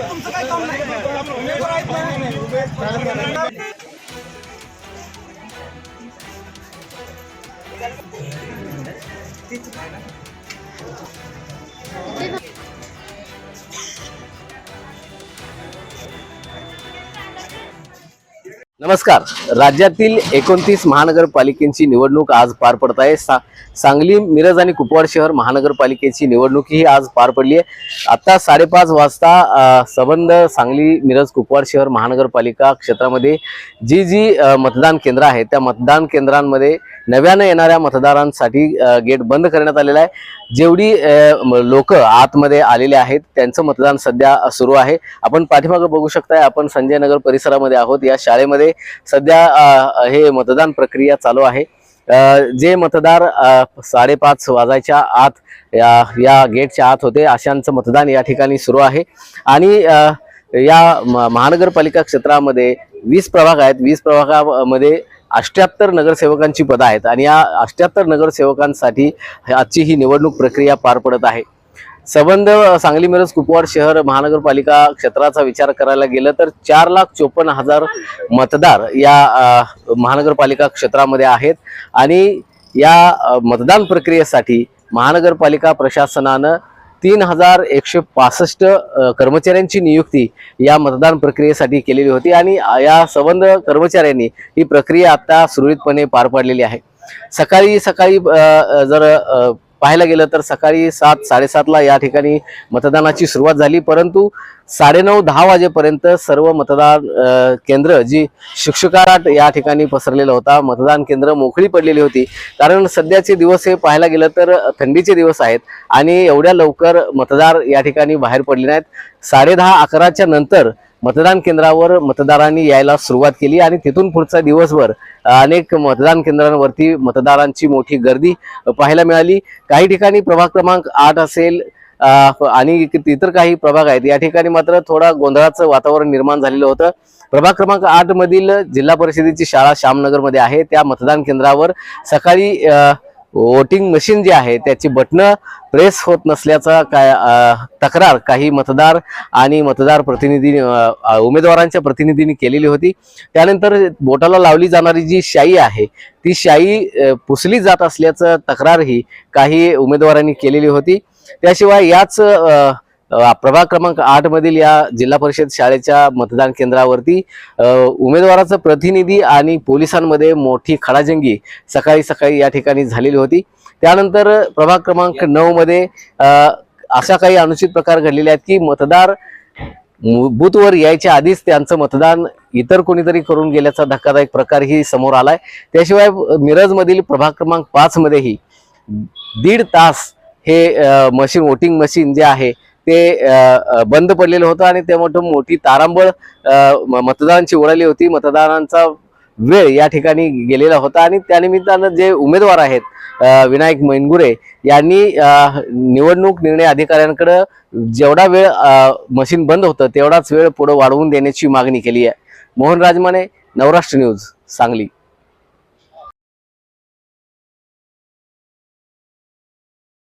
तुमचं काय काम नाही उमेदवार आहेत नमस्कार. राज्यातील एकोणतीस महानगरपालिकेची निवडणूक आज पार पडत आहे. सा सांगली मिरज आणि कुपवाड शहर महानगरपालिकेची निवडणूक ही आज पार पडली आहे. आता साडेपाच वाजता सबंध संबंध सांगली मिरज कुपवाड शहर महानगरपालिका क्षेत्रामध्ये जी जी मतदान केंद्र आहेत त्या मतदान केंद्रांमध्ये नव्यानं येणाऱ्या मतदारांसाठी गेट बंद करण्यात आलेला आहे. जेवढी लोक आतमध्ये आलेले आहेत त्यांचं मतदान सध्या सुरू आहे. आपण पाठीमागं बघू शकताय आपण संजय नगर परिसरामध्ये आहोत. या शाळेमध्ये सध्या हे मतदान प्रक्रिया चालू आहे. जे मतदार साडेपाच वाजायच्या आत या या गेटच्या आत होते अशांचं मतदान या ठिकाणी सुरू आहे. आणि या म- महानगरपालिका क्षेत्रामध्ये वीस प्रभाग आहेत. वीस प्रभागामध्ये अष्ट्याहत्तर नगरसेवकांची पदं आहेत. आणि या अष्ट्याहत्तर नगरसेवकांसाठी आजची ही निवडणूक प्रक्रिया पार पडत आहे. संबंध सांगली मिरज कुपवाड शहर महानगरपालिका क्षेत्राचा विचार करायला गेलं तर चार लाख चोपन्न हजार मतदार या महानगरपालिका क्षेत्रामध्ये आहेत. आणि या मतदान प्रक्रियेसाठी महानगरपालिका प्रशासनानं तीन हजार एकशे पासष्ट कर्मचाऱ्यांची नियुक्ती या मतदान प्रक्रियेसाठी केलेली होती. आणि या संबंध कर्मचाऱ्यांनी ही प्रक्रिया आता सुरळीतपणे पार पाडलेली आहे. सकाळी सकाळी जर पाहायला गेलं तर सकाळी सात साडेसातला या ठिकाणी मतदानाची सुरुवात झाली. परंतु साडेनऊ दहा वाजेपर्यंत सर्व मतदान केंद्र जी शिक्षकाराट या ठिकाणी पसरलेला होता मतदान केंद्र मोकळी पडलेली होती. कारण सध्याचे दिवस हे पाहायला गेलं तर थंडीचे दिवस आहेत आणि एवढ्या लवकर मतदार या ठिकाणी बाहेर पडले नाहीत. साडेदहा अकराच्या नंतर मतदान केंद्रावर मतदारांनी यायला सुरुवात केली आणि तिथून पुढचा दिवसभर अनेक मतदान केंद्रांवरती मतदारांची मोठी गर्दी पाहायला मिळाली. काही ठिकाणी प्रभाग क्रमांक आठ असेल आणि इतर काही प्रभाग आहेत. या ठिकाणी मात्र थोडा गोंधळाचं वातावरण निर्माण झालेलं होतं. प्रभाग क्रमांक आठ मधील जिल्हा परिषदेची शाळा श्यामनगरमध्ये आहे. त्या मतदान केंद्रावर सकाळी वोटिंग मशीन जे आहे त्याची बटणं प्रेस होत नसल्याचा काय तक्रार काही मतदार आणि मतदार प्रतिनिधी उमेदवारांच्या प्रतिनिधींनी केलेली होती. त्यानंतर बोटाला लावली जाणारी जी शाई आहे ती शाई पुसली जात असल्याचं तक्रारही काही उमेदवारांनी केलेली होती. त्याशिवाय याच प्रभाग क्रमांक आठ मधील या जिल्हा परिषद शाळेच्या मतदान केंद्रावरती उमेदवाराचं उमेदवाराचा प्रतिनिधी आणि पोलिसांमध्ये मोठी खडाजंगी सकाळी सकाळी या ठिकाणी झालेली होती. त्यानंतर प्रभाग क्रमांक नऊ मध्ये अशा काही अनुचित प्रकार घडलेले आहेत की मतदार मु- बूथवर यायच्या आधीच त्यांचं मतदान इतर कोणीतरी करून गेल्याचा धक्कादायक प्रकारही समोर आलाय. त्याशिवाय मिरज मधील प्रभाग क्रमांक पाच मध्येही दीड तास हे मशीन वोटिंग मशीन जे आहे ते बंद पडलेलं होतं आणि ते मोठं मोठी तारांबळ म- मतदारांची उडाली होती. मतदारांचा वेळ या ठिकाणी गेलेला होता आणि त्यानिमित्तानं जे उमेदवार आहेत विनायक मैनगुरे यांनी निवडणूक निर्णय अधिकाऱ्यांकडे जेवढा वेळ मशीन बंद होतं तेवढाच वेळ पुढे वाढवून देण्याची मागणी केली आहे. मोहन राजमाने नवराष्ट्र न्यूज सांगली.